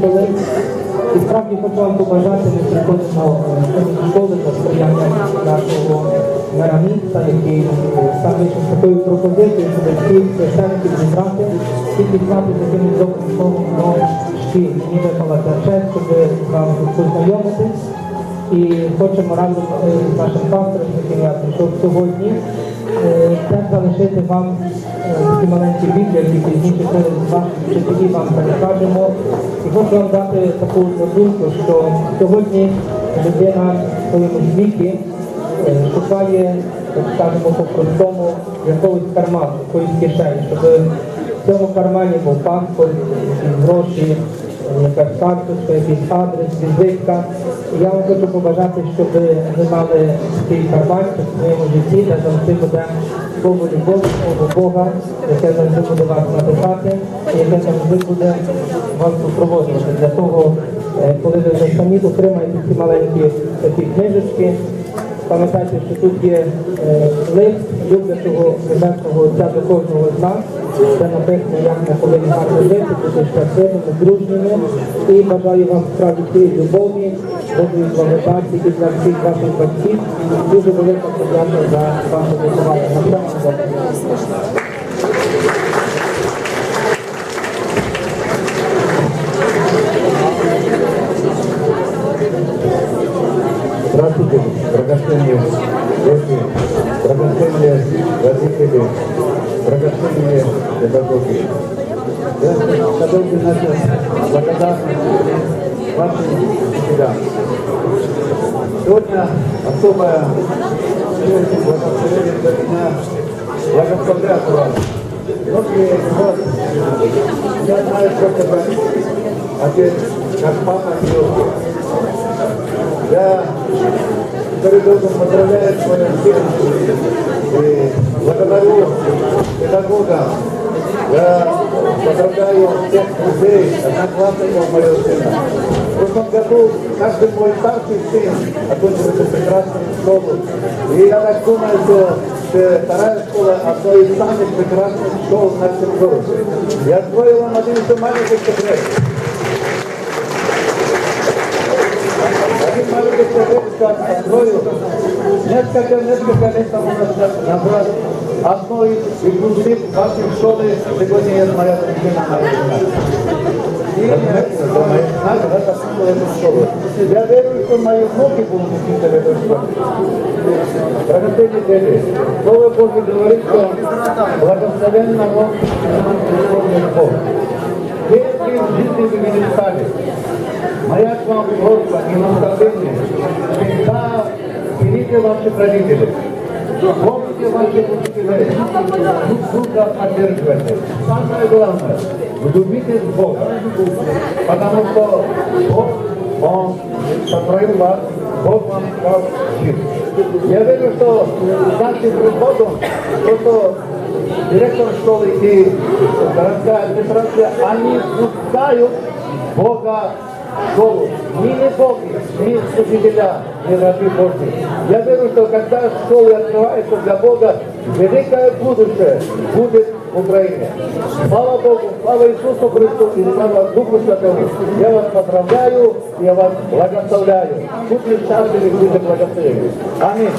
коли. І справді вам побажати, приходимо до школи за сприяння нашого мера міста, який е, сам вийшов з такою пропозицією, щоб всіх священників зібрати і підняти з якимось добрим словом до шкіл. Мені випала щоб тут познайомитись. І хочемо разом з нашим пастором, з яким я прийшов сьогодні, е, теж залишити вам е, такі маленькі відео, які пізніше коли з ваших вчителів вам перекажемо. І хочу вам дати таку думку, що сьогодні людина в своєму віці е, шукає, так скажемо по-простому, якогось карману, якоїсь кишені, щоб в цьому кармані був паспорт, гроші, якась карточка, якийсь адрес, візитка. Я вам хочу побажати, щоб ви мали такий карманчик в своєму житті, де завжди буде слово любові, слово Бога, яке завжди буде вас надихати, і яке завжди буде вас супроводжувати. Для того, е, коли ви вже самі отримаєте ці маленькі такі книжечки, Пам'ятайте, що тут є е, лист люблячого небесного Отця до кожного з нас, де написано, як ми повинні гарно жити, бути щасливими, дружніми. І бажаю вам справді цієї любові, Божої благодаті і для всіх ваших батьків. Дуже велика подяка за ваше виховання. На. Здравствуйте, драгоценные гости, драгоценные родители, драгоценные педагоги. Я хотел бы начать благодарность вашим учителям. Сегодня особая честь и благословение для меня благословлять вас. Многие из вас, я знаю, что это отец, как папа Георгий. Я перед этим поздравляю своих сына и благодарю педагога. Я поздравляю всех друзей, одноклассников моего сына. В прошлом году каждый мой старший сын окончил эту прекрасную школу. И я так думаю, что э, вторая школа одна из самых прекрасных школ в нашем городе. Я открою вам один еще маленький секрет. Один маленький секрет сейчас открою. Несколько, несколько лет тому назад, назад одной из выпускниц вашей школы сегодня есть моя дружина Марина. И надо это эту школу. Я верю, что мои внуки будут учиться в этой школе. Драгоценные дети, Слово Божье говорит, что благословен народ, исполнен Бог. Если в жизни вы не стали, Моя к вам просьба и наставление, всегда берите ваших родителей, Учителей, друг друга поддерживайте. Самое главное, влюбитесь в Бога, потому что Бог, Он сотворил вас, Бог вам дал жизнь. Я верю, что с нашим приходом, то, что директор школы и городская администрация, они пускают Бога школу. Ни не боги, ни учителя, ни рабы Божьи. Я верю, что когда школы открываются для Бога, великое будущее будет в Украине. Слава Богу, слава Иисусу Христу и слава Духу Святому. Я вас поздравляю, я вас благословляю. Будьте счастливы, будьте благословены. Аминь.